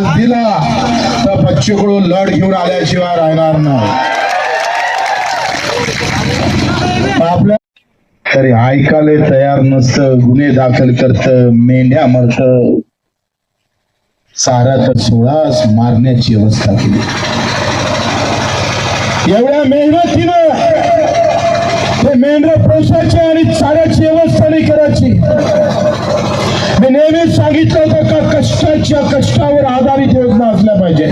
त्रास दिला. तर बच्चूकडून लढ घेऊन आल्याशिवाय राहणार नाही. आपल्या तरी ऐकायला तयार नसतं गुन्हे दाखल करत मेंढ्या मरत. सारा तर सोळाच मारण्याची अवस्था केली. एवढ्या मेहनतीनं ते मेंढ्या पोसायचे आणि चाऱ्याची व्यवस्था मी सांगितलं होतं का कष्टाच्या कष्टावर आधारित योजना असल्या पाहिजे.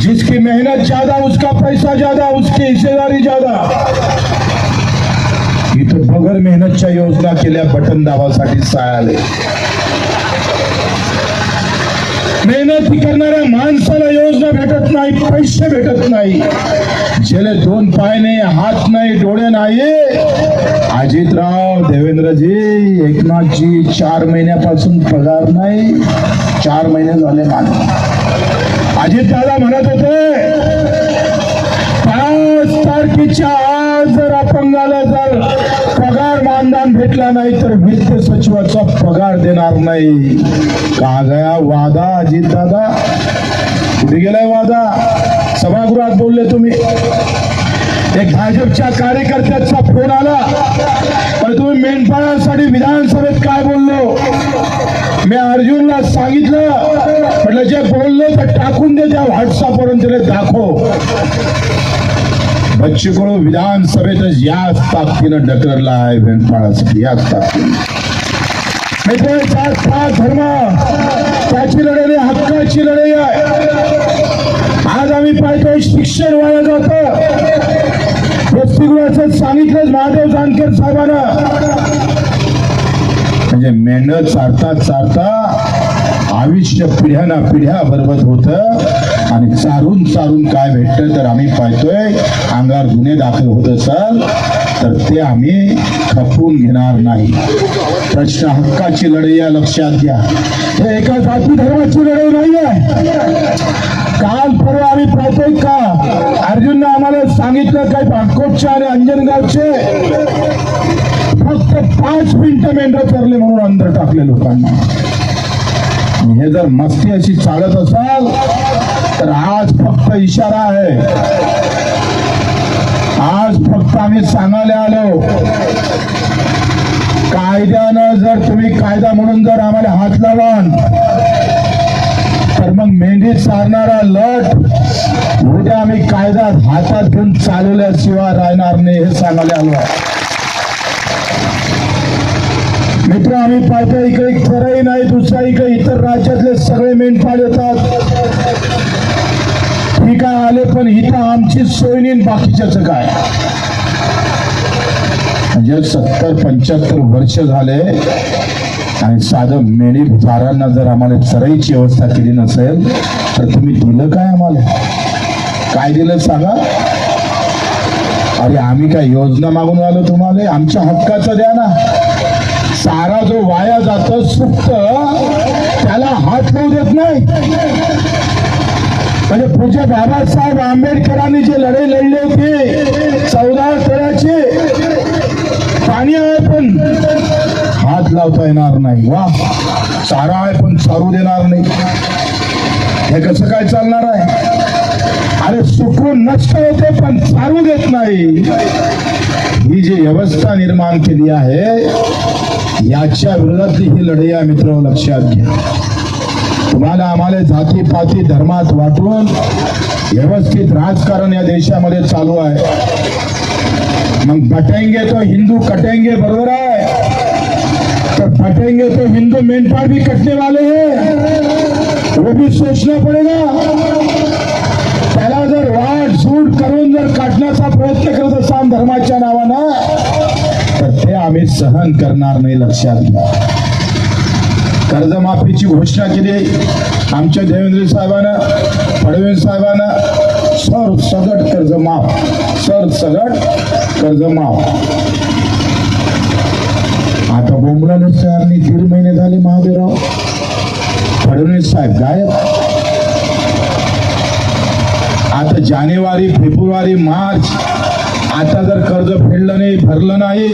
जिसकी मेहनत ज्यादा उसका पैसा ज्यादा उसकी हिस्सेदारी ज्यादा. इथं बगर मेहनतच्या योजना केल्या बटन दाबासाठी सायाले मेहनत करणाऱ्या माणसाला योजना भेटत नाही पैसे भेटत नाही. ज्याला दोन पाय नाही हात नाही डोळे नाही. अजितराव देवेंद्रजी एकनाथजी चार महिन्यापासून पगार नाही चार महिने झाले माझे अजित दादा म्हणत होते पाच तारखेच्या आज जर अपंगाला जर पगार मानधन भेटला नाही तर वित्त सचिवाचा पगार देणार नाही. का गया वादा अजित दादा? कुठे गेलाय वादा? सभागृहात बोलले तुम्ही. एक भाजपच्या कार्यकर्त्याचा फोन आला. पण तुम्ही मेंढपाळासाठी विधानसभेत काय बोललो? मी अर्जुनला सांगितलं. म्हटलं जे बोललो तर टाकून दे त्या व्हॉट्सअपवरून त्याला दाखव. बच्चूकडू विधानसभेतच याच ताकदीनं डकरला आहे मेंढपाळासाठी याच ताकदीनं. धर्म. त्याची लढाई हक्काची लढाई आहे. आज आम्ही पाहतोय शिक्षण वाया जात. वसतिगृहाचं सांगितलंच महादेव जानकर साहेबांना. म्हणजे मेहनत चारता चारता आयुष्य पिढ्या ना पिढ्या बरबत होत. आणि चारून चारून काय भेटतं तर आम्ही पाहतोय. अंगावर गुन्हे दाखल होत असाल तर ते आम्ही खपवून घेणार नाही. प्रश्न हक्काची लढाई या लक्षात घ्या. हे एका जाती धर्माची लढाई नाही आहे काल परवा आम्ही पाहतोय का अर्जुननं आम्हाला सांगितलं काय बागकोटचे आणि अंजनगावचे फक्त पाच मिनिटं मेंढ चरले म्हणून अंदर टाकले लोकांना. हे जर मस्ती अशी चालत असाल तर आज फक्त इशारा आहे. आज फक्त आम्ही सांगायला आलो कायद्यानं जर तुम्ही कायदा म्हणून जर आम्हाला हात लावाल तर मग मेंढी सारणारा लट उद्या आम्ही कायदा हातात घेऊन चालवल्याशिवाय राहणार नाही हे सांगायला आलो मित्र आम्ही पाहतो इकडे खरंही नाही दुसरा इकडे इतर राज्यातले सगळे मेंढपाळ येतात. ठीक आहे आले पण इथं आमची सोयनी बाकीच्याच काय? म्हणजे सत्तर पंच्याहत्तर वर्ष झाले आणि साधं मेणी चारांना जर आम्हाला चराईची व्यवस्था केली नसेल तर तुम्ही दिलं काय आम्हाला? काय दिलं सांगा? अरे आम्ही काय योजना मागून आलो तुम्हाला? आमच्या हक्काचं द्या ना. सारा जो वाया जात सुप्त त्याला हात लावू देत नाही. म्हणजे पूज्य बाबासाहेब आंबेडकरांनी जे लढे लढले होते चौदा तळाचे पाणी आहे पण हात लावता येणार नाही. वा चारा आहे पण चारू देणार नाही. हे कसं काय चालणार आहे? अरे सुकून नष्ट होते पण चारू देत नाही. ही जी व्यवस्था निर्माण केली आहे याच्या विरोधातली ही लढाई आहे मित्र लक्षात घ्या. तुम्हाला आम्हाला जाती पाती धर्मात वाटून व्यवस्थित राजकारण या देशामध्ये चालू आहे. मग बटेंगे तो हिंदू कटेंगे बरोबर आहे? तो फटेंगे तो हिंदू मेंढपाळ भी कटने वाले हैं। वो भी सोचना पड़ेगा। त्याला जर वाट झूट करून जर काटण्याचा प्रयत्न करत असाल धर्माच्या नावानं। तर ते आम्ही सहन करणार नाही लक्षात घ्या। कर्जमाफीची घोषणा केली आमच्या देवेंद्र साहेबानं फडणवीस साहेबांना। सर सगट कर्ज माफ सर सगट कर्ज माफ. आता बोमराने तयार दीड महिने झाले महादेवराव फडणवीस साहेब गायब. आता जानेवारी फेब्रुवारी मार्च. आता जर कर्ज फेडलं नाही भरलं नाही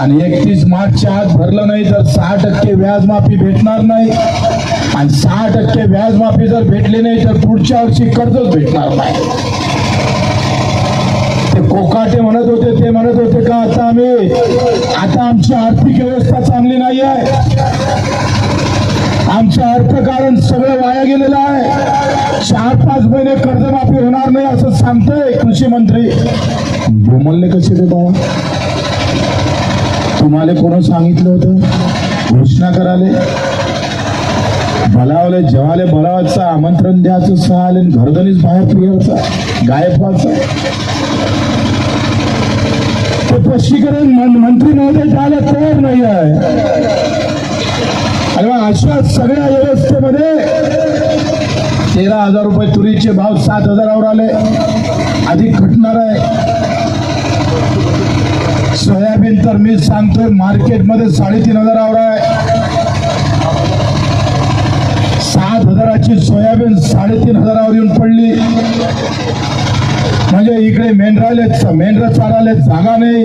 आणि एकतीस मार्चच्या आत भरलं नाही तर सहा टक्के व्याज माफी भेटणार नाही. आणि सहा टक्के व्याज माफी जर भेटली नाही तर पुढच्या वर्षी कर्जच भेटणार नाही. ते कोकाटे म्हणत होते ते म्हणत होते का आता आम्ही आता आमची आर्थिक व्यवस्था चांगली नाही आहे. आमचं अर्थकारण सगळं वाया गेलेलं आहे. चार पाच महिने कर्जमाफी होणार नाही असं सांगतोय कृषी मंत्री. बोमलने कसे ते बाबा? तुम्हाला कोण सांगितलं होतं? घोषणा कराले. भलावले जेवाले भलावाचं आमंत्रण द्यायचं सहाले घरधनीच बाहेर फिरायचा गायब व्हायचा. ते स्पष्टीकरण मन- मंत्री महोदय द्यायला तयार नाही आहे. आणि अशा सगळ्या व्यवस्थेमध्ये तेरा हजार रुपये तुरीचे भाव सात हजारावर आले. अधिक घटणार आहे. सोयाबीन तर मी सांगतोय मार्केटमध्ये साडेतीन हजारावर आहे. सात हजाराची सोयाबीन साडेतीन हजारावर येऊन पडली. म्हणजे इकडे मेंढराले मेंढर चाराले जागा नाही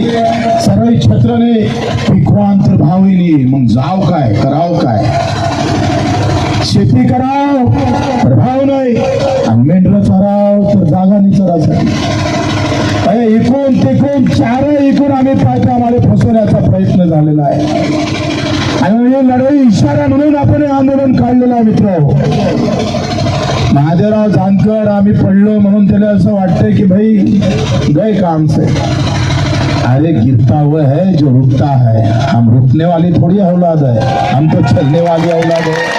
सरळी छत्र नाही. पिकवांतर भावही नाही मग जाव काय कराव काय? शेती कराव तर भाव नाही. आणि मेंढर चाराव तर जागा नाही चरासाठी. अरे इकून तिकून चार इकून आम्ही पाहतो आम्हाला फसवण्याचा प्रयत्न झालेला आहे. आणि लढाई इशारा म्हणून आपण हे आंदोलन काढलेलं आहे मित्र. महादेवराव जानकर आम्ही पडलो म्हणून त्याला असं वाटतंय की भाई गए काम से. अरे गिरता वह है जो रुकता है. हम रुकने वाली थोड़ी औलाद है. हम तो चलने वाली औलाद है.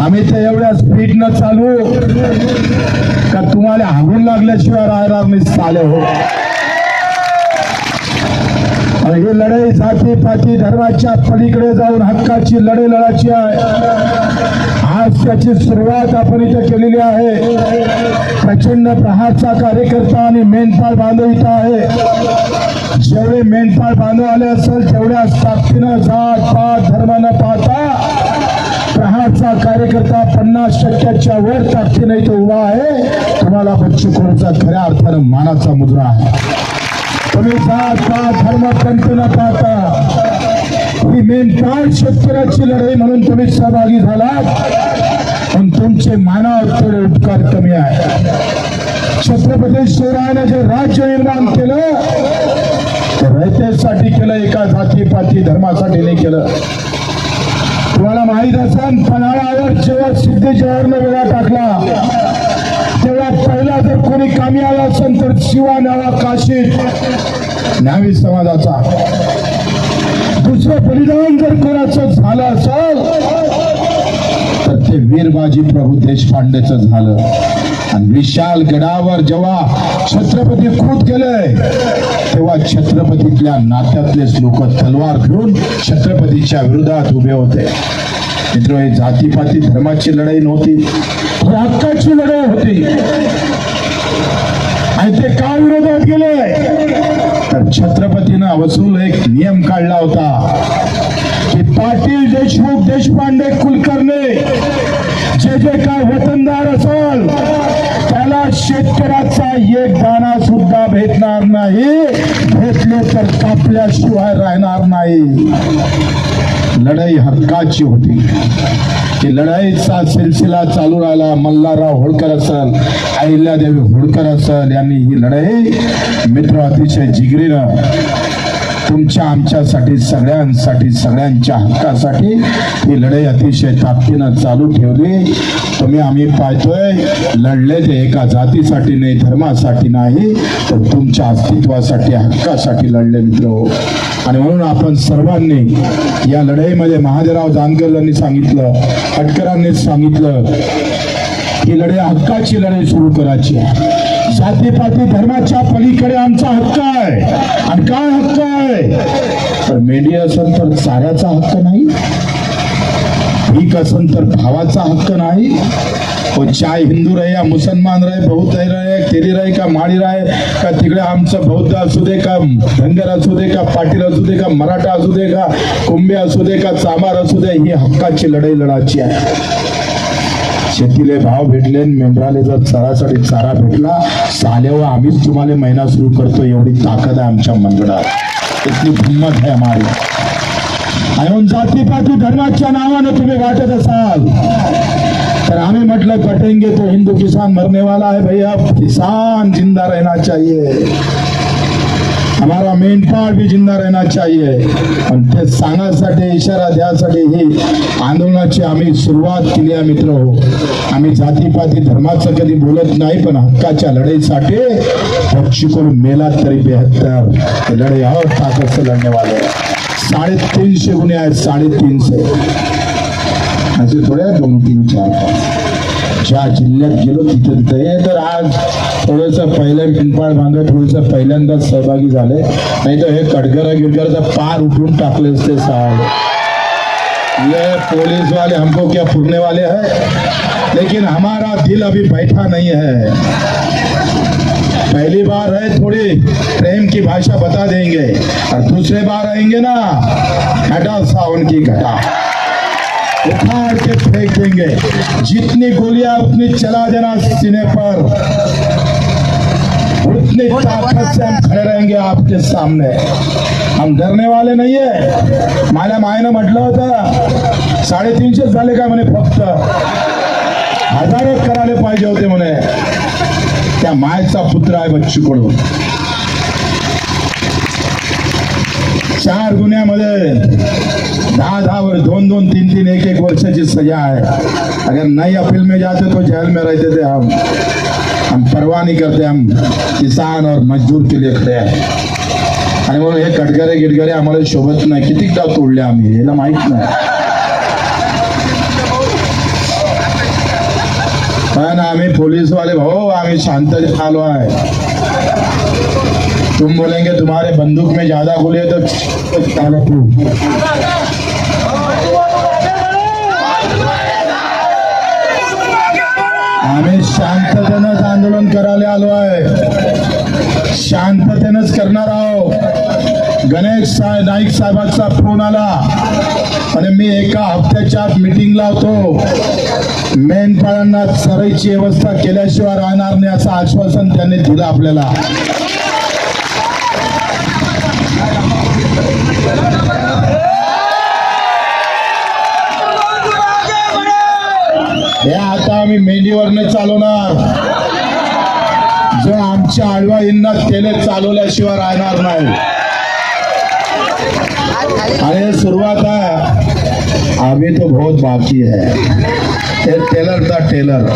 आम्ही तर एवढ्या स्पीडनं चालू. का तुम्हाला हागून लागल्याशिवाय राहणार मी चाले हो. ही लढाई जाती पाती धर्माच्या पलीकडे जाऊन हक्काची लढाई लढायची आहे. आज त्याची सुरुवात आपण इथे केलेली आहे. प्रचंड प्रहारचा कार्यकर्ता आणि मेंढपाळ बांधव इथं आहे. जेवढे मेंढपाळ बांधव आले असेल तेवढ्या ताकदीनं जात पात धर्मानं पाहता प्रहारचा कार्यकर्ता पन्नास टक्क्याच्या वर ताकदीनं इथं उभा आहे. तुम्हाला बच्चू कडूचा खऱ्या अर्थानं मानाचा मुद्रा आहे. तुम्ही जात पात धर्म पंथ न पाहता ही मेनपाळ शेतकऱ्याची लढाई म्हणून तुम्ही सहभागी झालात. पण तुमचे मानावर थोडे उपकार कमी आहे छत्रपती शिवरायाने जे राज्य निर्माण केलं ते रयतेसाठी केलं एका जाती पाती धर्मासाठी नाही केलं. तुम्हाला माहीत असेल पन्हाळ्यावर जेव्हा सिद्धी जवाहरनं वेळा टाकला तेव्हा पहिला कामी आला असेल तर शिवा नावा काशी न्यावी समाजाचा. दुसरं बलिदान जर कोणाचं झालं असेल तर ते वीरबाजी प्रभू देशपांडेच झालं. आणि विशाल गडावर जेव्हा छत्रपती खूत गेले तेव्हा छत्रपतीतल्या नात्यातलेच लोक तलवार घेऊन छत्रपतीच्या विरोधात उभे होते. मित्र हे जातीपाती धर्माची लढाई नव्हती. हक्काची लढाई होती. आणि ते का विरोधात गेले तर छत्रपतीनं वसूल एक नियम काढला होता की पाटील देशमुख देशपांडे कुलकर्णी जे जे काय वतनदार असेल त्याला शेतकऱ्याचा एक दाना सुद्धा भेटणार नाही. भेटले तर कापल्याशिवाय राहणार नाही. लढाई हक्काची होती. की लढाईचा सिलसिला चालू राहिला. मल्हारराव होळकर असल अहिल्यादेवी होळकर असल यांनी ही लढाई मित्र अतिशय जिगरीनं तुमच्या आमच्यासाठी सगळ्यांसाठी सगळ्यांच्या हक्कासाठी ही लढाई अतिशय ताकदीनं चालू ठेवली. तुम्ही आम्ही पाहतोय लढले ते एका जातीसाठी नाही धर्मासाठी नाही तर तुमच्या अस्तित्वासाठी हक्कासाठी लढले मित्र. आणि म्हणून आपण सर्वांनी या लढाईमध्ये महादेवराव जानकरांनी सांगितलं अटकरांनी सांगितलं ही लढाई हक्काची लढाई सुरू करायची आहे. जातीपाती धर्माच्या पलीकडे आमचा हक्क आहे. आणि काय हक्क आहे? तर मेंढी असेल तर चाऱ्याचा हक्क नाही. भीक असेल तर भावाचा हक्क नाही. पण चाय हिंदू रहे या मुसलमान रहे बौद्ध रहे तेरी राही का माळी रहे का तिकडे आमचं बौद्ध असू दे का धनगर असू दे का पाटील असू दे का मराठा असू दे का कुंभे असू दे का चामार असू दे ही हक्काची लढाई लढायची आहे. शेतीले भाव भेटले मेंढराले जर चरासाठी चारा भेटला साल्यावर आम्हीच तुम्हाला महिना सुरू करतो एवढी ताकद आहे आमच्या मंडळात. इतकी हिंमत आहे हमारी आणि जाती पाती धर्माच्या नावानं तुम्ही वाटत असाल. तर आम्ही म्हटलं कटेंगे तो हिंदू किसान मरने वाला है भैया किसान जिंदा रहना चाहिए. हमारा मेंढपाळ भी जिंदा रहना चाहिए. पण ते सांगण्यासाठी इशारा द्यासाठी ही आंदोलनाची आम्ही सुरुवात केली आहे मित्र. हो. आम्ही जातीपाती धर्माचं कधी बोलत नाही पण हक्काच्या लढाईसाठी पक्षी करून मेला तरी बेहत्तर. लढाई और ताकद से लढने वाले साडेतीनशे गुन्हे आहेत साडेतीनशे. असे थोडे दोन तीन चार ज्या जिल्ह्यात गेलो तिथे तिथे. हे तर आज थोडस पहिल्या पिंपाळ बांधत थोडस पहिल्यांदाच सहभागी झाले. नाही तर हे कडकर गिडकर पार उठून टाकले असते साहेब. ये पुलिस वाले हमको क्या फुरने वाले हैं? लेकिन हमारा दिल अभी बैठा नहीं है। पहली बार है, थोड़ी प्रेम की भाषा बता देंगे। और दूसरे बार आएँगे ना, घटा सावन की घटा। उखाड़ के फेंक देंगे। जितनी गोलियां उतनी चला देना सीने पर उतनी ताकत से हम खड़े रहेंगे आपके सामने। हम डरने वाले नाही आहे माझ्या मायनं म्हटलं होतं। साडेतीनशेच झाले का म्हणे फक्त हजारच करायला पाहिजे होते म्हणे त्या मायचा पुत्र आहे बच्चू कडू चार गुन्ह्यामध्ये दहा दहा वर्ष दोन दोन तीन तीन एक एक वर्षाची सजा है अगर नाही अपील में जाते तो जेल में रहते थे हम. हम परवाह नहीं करते हम किसान और मजदूर के लिए खड़े हैं. आणि म्हणून हे कटगरे गिटकरे आम्हाला शोभत नाही। किती डाव तोडले आम्ही याला माहीत नाही. पण आम्ही पोलीसवाले भाऊ आम्ही शांत आलो आहे तुम बोलेंगे तुम्हारे बंदूक में ज्यादा गोली है तो आम्ही शांततेनंच आंदोलन करायला आलो आहे. शांततेनंच करणार आहोत. गणेश साहेब नाईक साहेबांचा फोन आला. आणि मी एका हप्त्याच्या आत मीटिंग लावतो मेंढपाळांना सरईची व्यवस्था केल्याशिवाय राहणार नाही असं आश्वासन त्यांनी दिलं आपल्याला. आम्ही मेंढीवरनं चालवणार. जो आमच्या आळवाईंना इंना चालवल्याशिवाय राहणार नाही. अरे सुरुवात आहे. अभी तो बहुत बाकी है ते टेलर था टेलर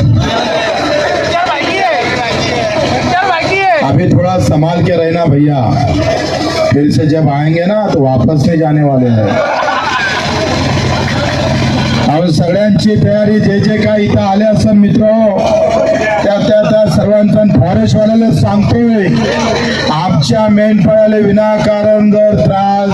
अभी थोड़ा संभाल के रहना भैया. फिर से जब आएंगे ना तो वापस नहीं जाने वाले हैं. अहो सगळ्यांची तयारी जे जे काय इथं आले असं मित्र त्या त्या त्या सर्वांचा फॉरेस्टवाल्याला सांगतोय आमच्या मेंढपाळाला विनाकारण जर त्रास